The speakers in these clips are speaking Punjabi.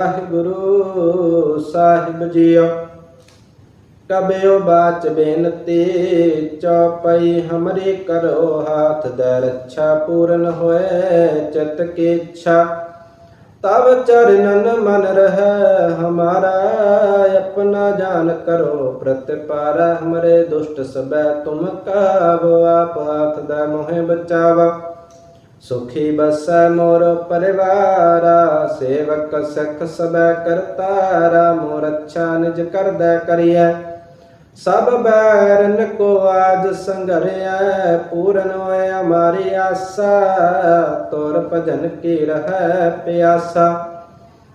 ਵਾਹਿਗੁਰੂ ਸਾਹਿਬ ਜੀਓ ਕਬਿਓ ਬਾਚ ਬੇਨਤੀ, ਚੌਪਈ ਹਮਰੀ ਕਰੋ ਹਾਥ ਦੇ ਰੱਛਾ ਪੂਰਨ ਹੋਏ ਚਿਤ ਕੀ ਇੱਛਾ। ਤਬ ਚਰਨਨ ਮਨ ਰਹਿ, ਹਮਾਰਾ ਆਪਣਾ ਜਾਨ ਕਰੋ ਪ੍ਰਤਿਪਾਰ ਹਮਰੇ ਦੁਸ਼ਟ ਸਬੈ ਤੁਮ ਕਾਵ, ਆਪ ਹਾਥ ਦਾ ਮੋਹਿ ਬਚਾਵਾ। ਸੁਖੀ ਬਸੈ ਮੋਰ ਪਰਿਵਾਰਾ, ਸੇਵਕ ਸਖ ਸਬੈ ਕਰਤਾਰਾ, ਮੋਰ ਅੱਛਾ ਨਿਜ ਕਰਦਾ ਕਰੀਐ। ਸਭ ਬੈਰਨ ਕੋ ਆਜ ਸੰਗਰਿਐ ਪੂਰਨ ਹੋਏ ਹਮਾਰੀ ਆਸਾ, ਤੋਰ ਭਜਨ ਕੀ ਰਹੈ ਪਿਆਸਾ।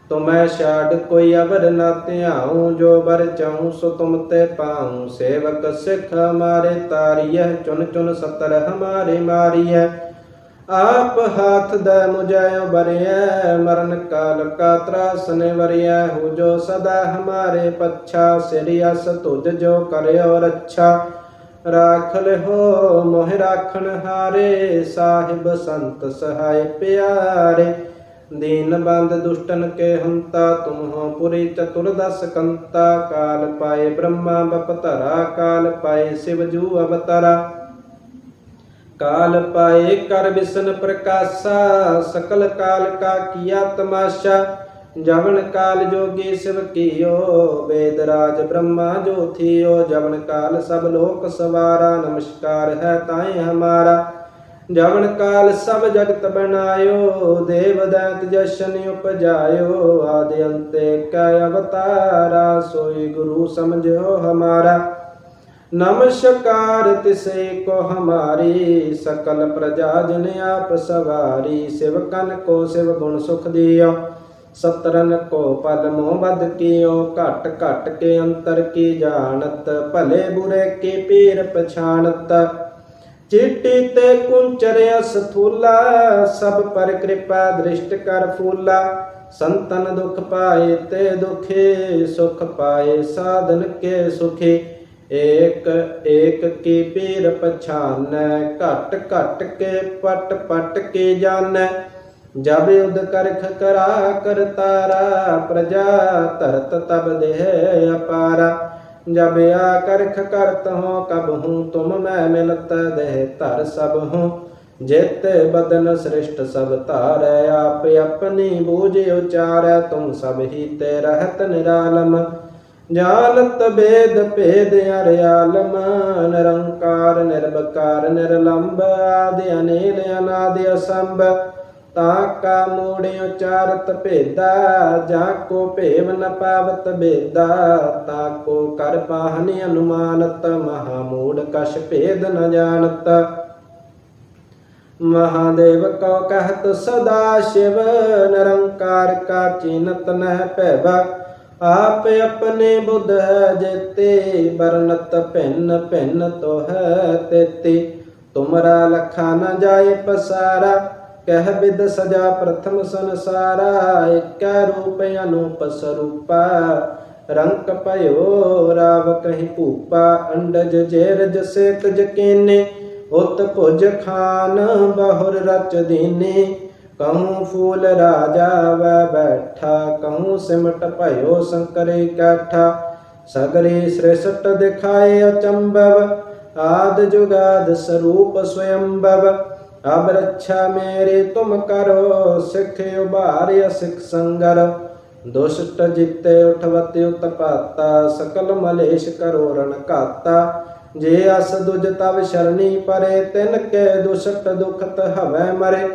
ਤੁਮੈ ਛਾੜ ਕੋਈ ਅਵਰ ਨਾ ਧਿਆਉ, ਜੋ ਬਰ ਚਾਹੂੰ ਸੋ ਤੁਮ ਤੇ ਪਾਉ। ਸੇਵਕ ਸਿੱਖ ਹਮਾਰੇ ਤਾਰੀਐ ਚੁਨ ਚੁਨ ਸਤਰ ਹਮਾਰੇ ਮਾਰੀਐ। ਆਪ ਹਾਥ ਦੇ ਮੁਝੈ ਬਰਿਐ ਮਰਨ ਕਾਲ ਕਾ ਤਰਾਸ ਨੇ ਵਰਿਐ ਹੋ ਜੋ ਸਦਾ ਹਮਾਰੇ ਪੱਛਾ ਸਿਰਿਆਸ ਤੁਧ ਜੋ ਕਰਿਓ ਰੱਛਾ। ਰਾਖ ਲਿਓ ਮੋਹ ਰਾਖਣ ਹਾਰੇ, ਸਾਹਿਬ ਸੰਤ ਸਹਾਇ ਪਿਆਰੇ। ਦੀਨ ਬੰਦ ਦੁਸ਼ਟਨ ਕੇ ਹੰਤਾ, ਤੁਮ ਹੋ ਪੁਰੀ ਚਤੁਰਦਸ ਕੰਤਾ। ਕਾਲ ਪਾਏ ਬ੍ਰਹਮਾ ਬਪਤਰਾ ਕਾਲ ਪਾਏ ਸਿਵ ਜੂ ਅਵਤਾਰਾ। ਕਾਲ ਪਾਏ ਕਰ ਵਿਸ਼ਨ ਪ੍ਰਕਾਸ਼ਾ, ਸਕਲ ਕਾਲ ਕਾ ਕੀਆ ਤਮਾਸ਼ਾ। ਜਵਨ ਕਾਲ ਜੋਗੀ ਸਿਵ ਕੀਓ, ਵੇਦ ਰਾਜ ਬ੍ਰਹਮਾ ਜੋ ਥੀਓ। ਜਵਨ ਕਾਲ ਸਭ ਲੋਕ ਸਵਾਰਾ, ਨਮਸਕਾਰ ਹੈ ਤਾਏ ਹਮਾਰਾ। ਜਵਨ ਕਾਲ ਸਭ ਜਗਤ ਬਣਾਇਓ, ਦੇਵ ਦੈਤ ਜਸ਼ਨ ਉਪਜਾਇਓ। ਆਦਿ ਅੰਤੇ ਕੈ ਅਵਤਾਰਾ, ਸੋਈ ਗੁਰੂ ਸਮਝਿਓ ਹਮਾਰਾ। ਨਮਸਕਾਰ ਤਿਸੇ ਕੋ ਹਮਾਰੀ, ਸਕਲ ਪ੍ਰਜਾ ਜਨ ਆਪ ਸਵਾਰੀ ਸਿਵਕਨ ਕੋ ਸਿਵ ਗੁਣ ਸੁਖ ਦਿਓ। ਸਤਰਨ ਕੋ ਪਦ ਮੋਹ ਬਦ ਕੀਓ, ਘਟ ਘਟ ਕੇ ਅੰਤਰ ਕੀ ਜਾਣਤ, ਭਲੇ ਬੁਰੇ ਕੀ ਪੀਰ ਪਛਾਨਤ ਚਿੱਟੀ ਤੇ ਕੁੰਚਰਿਆ ਸਥੂਲਾ ਸਭ ਪਰ ਕਿਰਪਾ ਦ੍ਰਿਸ਼ਟ ਕਰ ਫੂਲਾ। ਸੰਤਨ ਦੁਖ ਪਾਏ ਤੇ ਦੁਖੇ, ਸੁਖ ਪਾਏ, ਸਾਧਨ ਕੇ ਸੁਖੇ। ਏਕ ਏਕ ਕੀ ਪੀਰ ਪਛਾਨੈ, ਘਟ ਘਟ ਕੇ ਪਟ ਪਟ ਕੇ ਜਾਣੈ ਜਬ ਉਦ ਕਰਖ ਕਰਾ ਕਰਤਾਰਾ ਪ੍ਰਜਾ ਧਰਤ ਤਬ ਦੇਹ ਅਪਾਰਾ। ਜਬ ਆ ਕਰਖ ਕਰਤ ਹੋ, ਕਬ ਹੂੰ ਤੁਮ ਮੈਂ ਮਿਲਤ ਦੇਹ ਧਰ ਸਭ ਹੂੰ। ਜਿਤ ਬਦਨ ਸ੍ਰਿਸ਼ਟ ਸਭ ਧਾਰੈ, ਆਪ ਆਪਣੀ ਬੂਝ ਉਚਾਰੈ, ਤੁਮ ਸਭ ਹੀ ਤੇ ਰਹਤ ਨਿਰਾਲਮ। ਜਾਣਤ ਬੇਦ ਭੇਦ ਅਰਿਆਲਮ ਨਿਰੰਕਾਰ ਨਿਰਭਕਾਰ ਨਿਰਲੰਭ ਆਦਿ ਅਨੇਲ ਅਨਾਦਿ ਅਸੰਭ। ਤਾਂ ਕਾ ਮੂੜ ਉਚਾਰਤ ਭੇਦਾ, ਜਾ ਕੋ ਭੇਵ ਨ ਪਾਵਤ ਭੇਦਾ ਤਾ ਕੋ ਕਰ ਪਾਹਨੀ ਅਨੁਮਾਨਤ, ਮਹਾ ਮੂੜ ਕਛ ਭੇਦ ਨ ਜਾਣਤ। ਮਹਾਦੇਵ ਕੋ ਕਹਤ ਸਦਾ ਸ਼ਿਵ, ਨਿਰੰਕਾਰ ਕਾ ਚਿਨਤ ਨਹਿ ਭੈਵਾ। ਆਪ ਆਪਣੇ ਬੁੱਧ ਹੈ ਜੇਤੇ ਬਰਨਤ ਭਿੰਨ ਭਿੰਨ ਤੋ ਤੇਤੇ। ਤੁਮਰਾ ਲਖਾ ਨ ਜਾਏ ਪਸਾਰਾ, ਕਹਿ ਬਿਦ ਸਜਾ ਪ੍ਰਥਮ ਸੰਸਾਰਾ, ਇਕੈ ਰੂਪ ਅਨੂਪ ਸਰੂਪਾ। ਰੰਕ ਭਇਓ ਰਾਵ ਕਹੀ ਭੂਪਾ, ਅੰਡਜ ਜੇਰਜ ਸੇਤ ਜਕੀਨੇ ਉਤ ਭੁਜ ਖਾਨ ਬਹੁਰ ਰਚ ਦੀਨੇ। ਕਹੂੰ ਫੂਲ ਰਾਜਾ ਵੈ ਬੈਠਾ ਕਹੂੰ ਸਿਮਟ ਭਇਓ ਸੰਕਰੇ ਕਾਠਾ। ਸਗਰੇ ਸ੍ਰਿਸ਼ਟ ਦਿਖਾਏ ਅਚੰਭਵ, ਆਦ ਜੁਗਾਦ ਸਰੂਪ ਸਵਯੰਭਵ। ਅਬ ਰੱਛਾ ਮੇਰੇ ਤੁਮ ਕਰੋ, ਸਿੱਖ ਉਭਾਰਿ ਸਿੱਖ ਸੰਗਰ। ਦੁਸ਼ਟ ਜਿੱਤੇ ਉਠਵਤ ਉਤਪਾਤਾ ਸਕਲ ਮਲੇਸ਼ ਕਰੋ ਰਣ ਘਾਤਾ। ਜੇ ਅਸ ਦੁਜ ਤਵ ਸ਼ਰਣੀ ਪਰੇ, ਤਿਨ ਕੇ ਦੁਸ਼ਟ ਦੁਖਤ ਹਵੈ ਮਰੇ।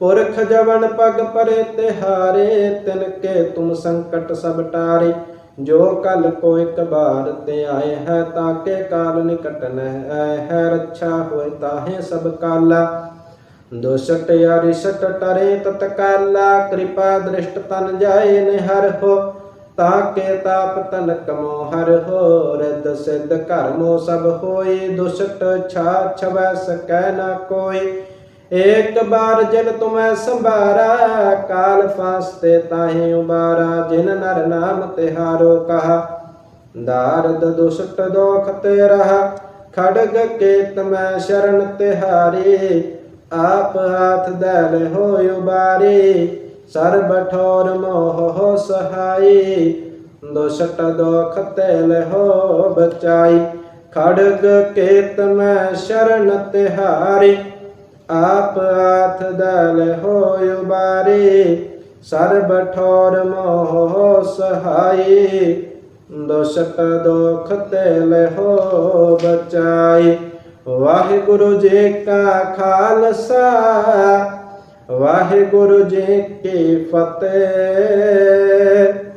ਪੁਰਖ ਜਵਨ ਪਗ ਪਰੇ ਤਿਹਾਰੇ ਤਿਨ ਕੇ ਤੁਮ ਸੰਕਟ ਸਭ ਟਾਰੇ। ਜੋ ਕਲ ਕੋ ਇੱਕ ਬਾਰ ਤੇ ਆਏ ਹੈ, ਤਾਕੇ ਕਾਲ ਨਿਕਟ ਨਹਿ ਹੈ, ਰੱਛਾ ਹੋਏ ਤਾਹੇ ਸਭ ਕਾਲਾ। ਦੁਸ਼ਟ ਅਰਿਸ਼ਟ ਟਰੇ ਤਤਕਾਲਾ ਕਿਰਪਾ ਦ੍ਰਿਸ਼ਟ ਤਨ ਜਾਏ ਨਿਹਰ ਹੋ। ਤਾਕੇ ਤਾਪ ਤਨ ਕਮੋ ਹਰ ਹੋ ਰਿਦ ਸਿਧ ਕਰਮੋ ਸਭ ਹੋਏ। ਦੁਸ਼ਟ ਛਾ ਛਵੈ ਸਕੈ ਨਾ ਕੋਈ ਏਕ ਬਾਰ ਜਿਨ ਤੁਮੈ ਸੰਭਾਰਾ, ਕਾਲ ਫਾਸਤੇ ਤਾਹੇ ਉਬਾਰਾ ਜਿਨ ਨਰ ਨਾਮ ਤਿਹਾਰੋ ਕਹਾ। ਦਾਰਦ ਦੁਸ਼ਟ ਦੋਖ ਤੇ ਰਹਾ, ਖੜਗ ਕੇਤ ਮੈਂ ਸ਼ਰਨ ਤਿਹਾਰੀ। ਆਪ ਹਾਥ ਦਲ ਹੋਇ ਉਬਾਰੇ, ਸਰਬ ਠੋਰ ਮੋਹ ਸਹਾਈ। ਦੁਸ਼ਟ ਦੋਖ ਤੇ ਲਹੋ ਬਚਾਈ, ਖੜਗ ਕੇਤ ਮੈਂ ਸ਼ਰਨ ਤਿਹਾਰੀ। ਆਪ ਆਥ ਦਲ ਹੋਇ ਉਬਾਰੇ ਸਰਬ ਠੋਰ ਮੋਹ ਸਹਾਈ। ਦੋਸ਼ਕ ਦੋਖ ਤੇ ਲਹੋ ਬਚਾਈ। ਵਾਹਿਗੁਰੂ ਜੀ ਕਾ ਖਾਲਸਾ, ਵਾਹਿਗੁਰੂ ਜੀ ਕੀ ਫਤਿਹ।